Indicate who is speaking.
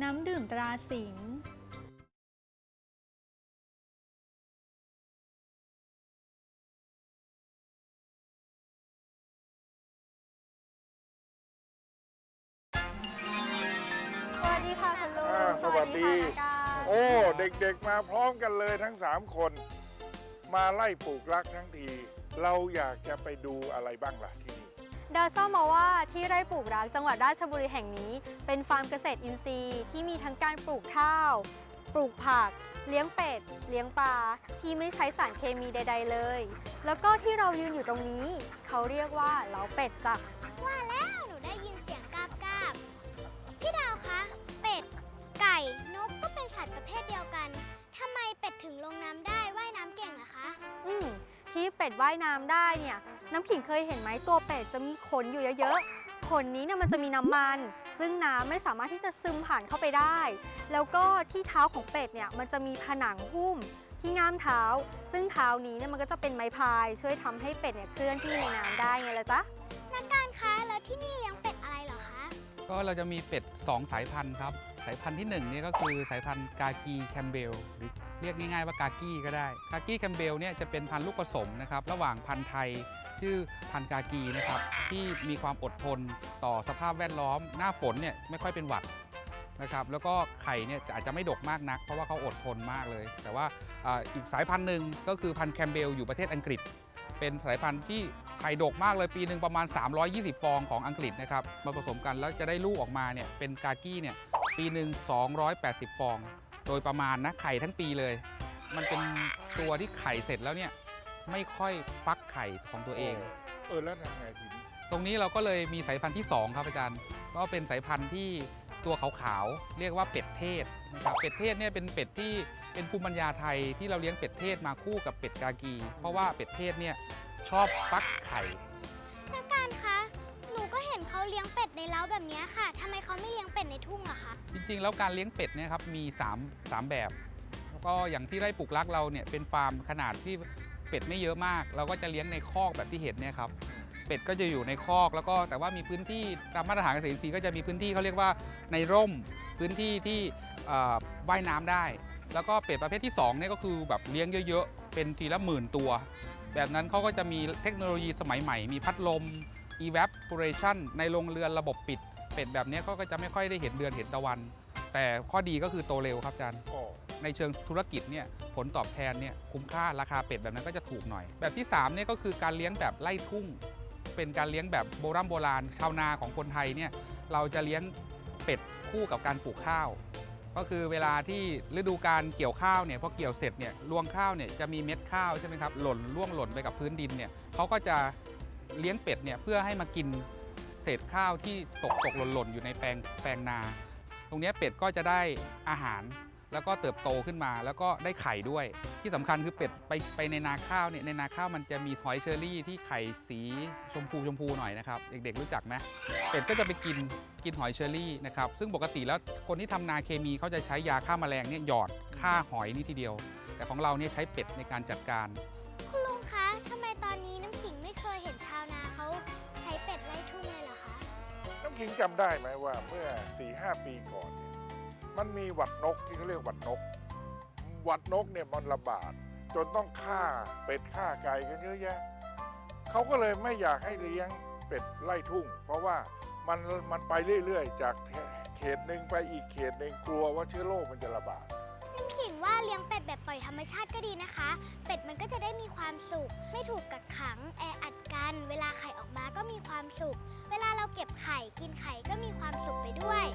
Speaker 1: น้ำดื่มตราสิงห์สวัสดีค่ะคุณลุง
Speaker 2: อ่าสวัสดี
Speaker 1: ค่ะ
Speaker 2: โอ้ เด็กๆมาพร้อมกันเลยทั้ง 3 คน มาไล่ปลูกรักทั้งที เราอยากจะไปดูอะไรบ้างล่ะ ที่นี่
Speaker 1: ดาซ่ามาว่าที่ไร่ปลูกรักจังหวัดราชบุรีแห่งนี้ เป็นฟาร์มเกษตรอินทรีย์ที่มีทั้งการปลูกข้าว ปลูกผัก เลี้ยงเป็ด เลี้ยงปลา ที่ไม่ใช้สารเคมีใด ๆ เลย แล้วก็ที่เรายืนอยู่ตรงนี้ เขาเรียกว่าเล้าเป็ดจ้ะ
Speaker 3: ว่าแล้วหนูได้ยินเสียงกาบกาบพี่ดาวคะ เป็ด ไก่ นกก็เป็นสัตว์ประเภทเดียวกันทำไมเป็ดถึงลง
Speaker 1: ที่เป็ดว่ายน้ำได้เนี่ย น้ำขิงเคยเห็นไหมตัวเป็ดจะมีขนอยู่เยอะๆ ขนนี้เนี่ยมันจะมีน้ำมัน ซึ่งน้ำไม่สามารถที่จะซึมผ่านเข้าไปได้ แล้วก็ที่เท้าของเป็ดเนี่ยมันจะมีผนังหุ้มที่ง่ามเท้า ซึ่งเท้านี้เนี่ยมันก็จะเป็นไม้พาย ช่วยทำให้เป็ดเนี่ยเคลื่อนที่ในน้ำได้ไงล่ะจ๊ะ
Speaker 3: นักการคะแล้วที่นี่เลี้ยงเป็ดอะไรเหรอคะ
Speaker 4: ก็เราจะมีเป็ด 2 สายพันธุ์ครับ สายพันธุ์ที่1เนี่ยก็คือสายพันธุ์กากีแคมเบลหรือเรียกง่ายๆว่ากากีก็ได้ กากีแคมเบลเนี่ยจะเป็นพันธุ์ลูกผสมนะครับระหว่างพันธุ์ไทยชื่อพันธุ์กากีนะครับที่มีความอดทนต่อสภาพแวดล้อม หน้าฝนเนี่ยไม่ค่อยเป็นหวัดนะครับแล้วก็ไข่เนี่ยอาจจะไม่ดกมากนัก เพราะว่าเขาอดทนมากเลย แต่ว่าอาอีกสายพันธุ์หนึ่งก็คือพันธุ์แคมเบลอยู่ประเทศอังกฤษ เป็นสายพันธุ์ที่ ไข่ดกมากเลยปีหนึ่งประมาณ 320 ฟองของอังกฤษนะครับมาผสมกันแล้วจะได้ลูกออกมาเนี่ยเป็นกากี้เนี่ยปีหนึ่ง280 ฟอง โดยประมาณนะไข่ทั้งปีเลย มันเป็นตัวที่ไข่เสร็จแล้วเนี่ยไม่ค่อยฟักไข่ของตัวเอง
Speaker 2: เออแล้วทำไงทีนี้
Speaker 4: ตรงนี้เราก็เลยมีสายพันธุ์ที่ 2 ครับอาจารย์ ก็เป็นสายพันธุ์ที่ตัวขาวๆ เรียกว่าเป็ดเทศนะครับเป็ดเทศเนี่ยเป็นเป็ดที่เป็นภูมิปัญญาไทยที่เราเลี้ยงเป็ดเทศมาคู่กับเป็ดกากี เพราะว่าเป็ดเทศเนี่ย ชอบฟักไข่
Speaker 3: นักการคะ หนูก็เห็นเขาเลี้ยงเป็ดในเล้าแบบเนี้ยค่ะ ทำไมเขาไม่เลี้ยงเป็ดในทุ่งล่ะคะ
Speaker 4: จริงๆ แล้วการเลี้ยงเป็ดเนี่ยครับมี3 3แบบ แล้วก็อย่างที่ไร่ปลูกรักเราเนี่ยเป็นฟาร์มขนาดที่เป็ดไม่เยอะมาก เราก็จะเลี้ยงในคอกแบบที่เห็นเนี่ยครับ เป็ดก็จะอยู่ในคอกแล้วก็แต่ว่ามีพื้นที่ตามมาตรฐานเกษตรอินทรีย์ก็จะมีพื้นที่เขาเรียกว่าในร่มพื้นที่ที่เอ่อว่ายน้ำได้ แล้วก็เป็ดประเภทที่2เนี่ยก็คือแบบเลี้ยงเยอะๆ เป็นทีละหมื่นตัว แบบนั้นเขาก็จะมีเทคโนโลยีสมัยใหม่ มีพัดลม evaporation ในโรงเรือนระบบปิด เป็ดแบบเนี้ยเขาก็จะไม่ค่อยได้เห็นเดือนเห็นตะวัน แต่ข้อดีก็คือโตเร็วครับอาจารย์
Speaker 2: อ๋อ
Speaker 4: ในเชิงธุรกิจเนี่ยผลตอบแทนเนี่ยคุ้มค่าราคาเป็ดแบบนั้นก็จะถูกหน่อย แบบที่3เนี่ยก็คือการเลี้ยงแบบไล่ทุ่ง เป็นการเลี้ยงแบบโบราณโบราณ ชาวนาของคนไทยเนี่ยเราจะเลี้ยงเป็ดคู่กับการปลูกข้าว ก็คือเวลาที่ฤดูการเกี่ยวข้าวเนี่ยพอเกี่ยวเสร็จเนี่ยรวงข้าวเนี่ยจะมีเม็ดข้าวใช่ไหมครับหล่นร่วงหล่นไปกับพื้นดินเนี่ยเขาก็จะเลี้ยงเป็ดเนี่ยเพื่อให้มากินเศษข้าวที่ตกตกหล่นหล่นอยู่ในแปลงแปลงนา ตรงนี้เป็ดก็จะได้อาหาร แล้วก็เติบโตขึ้นมาแล้วก็ได้ไข่ด้วย ที่สำคัญคือเป็ดไปไปในนาข้าวเนี่ยในนาข้าวมันจะมีหอยเชอรี่ที่ไข่สีชมพูชมพูหน่อยนะครับเด็กๆรู้จักไหมเป็ดก็จะไปกินกินหอยเชอรี่นะครับซึ่งปกติแล้วคนที่ทำนาเคมีเขาจะใช้ยาฆ่าแมลงเนี่ยหยอดฆ่าหอยนี่ทีเดียว แต่ของเราเนี่ยใช้เป็ดในการจัดการ
Speaker 3: คุณลุงคะทำไมตอนนี้น้ำขิงไม่เคยเห็นชาวนาเขาใช้เป็ดไล่ทุ่งเลยเหรอคะ
Speaker 2: น้ำขิงจำได้ไหมว่าเมื่อ4-5ปีก่อนเนี่ย มันมีหวัดนกที่เขาเรียกหวัดนก หวัดนกเนี่ยมันระบาด จนต้องฆ่าเป็ดฆ่าไก่กันเยอะแยะเขาก็เลยไม่อยากให้เลี้ยงเป็ดไล่ทุ่ง เพราะว่ามันมันไปเรื่อยๆ จากเขตหนึ่งไปอีกเขตหนึ่งกลัวว่าเชื้อโรคมันจะระบาด
Speaker 3: น้ำขิงว่าเลี้ยงเป็ดแบบปล่อยธรรมชาติก็ดีนะคะ เป็ดมันก็จะได้มีความสุข ไม่ถูกกักขัง แออัดกัน เวลาไข่ออกมาก็มีความสุข เวลาเราเก็บไข่กินไข่ก็มีความสุขไปด้วย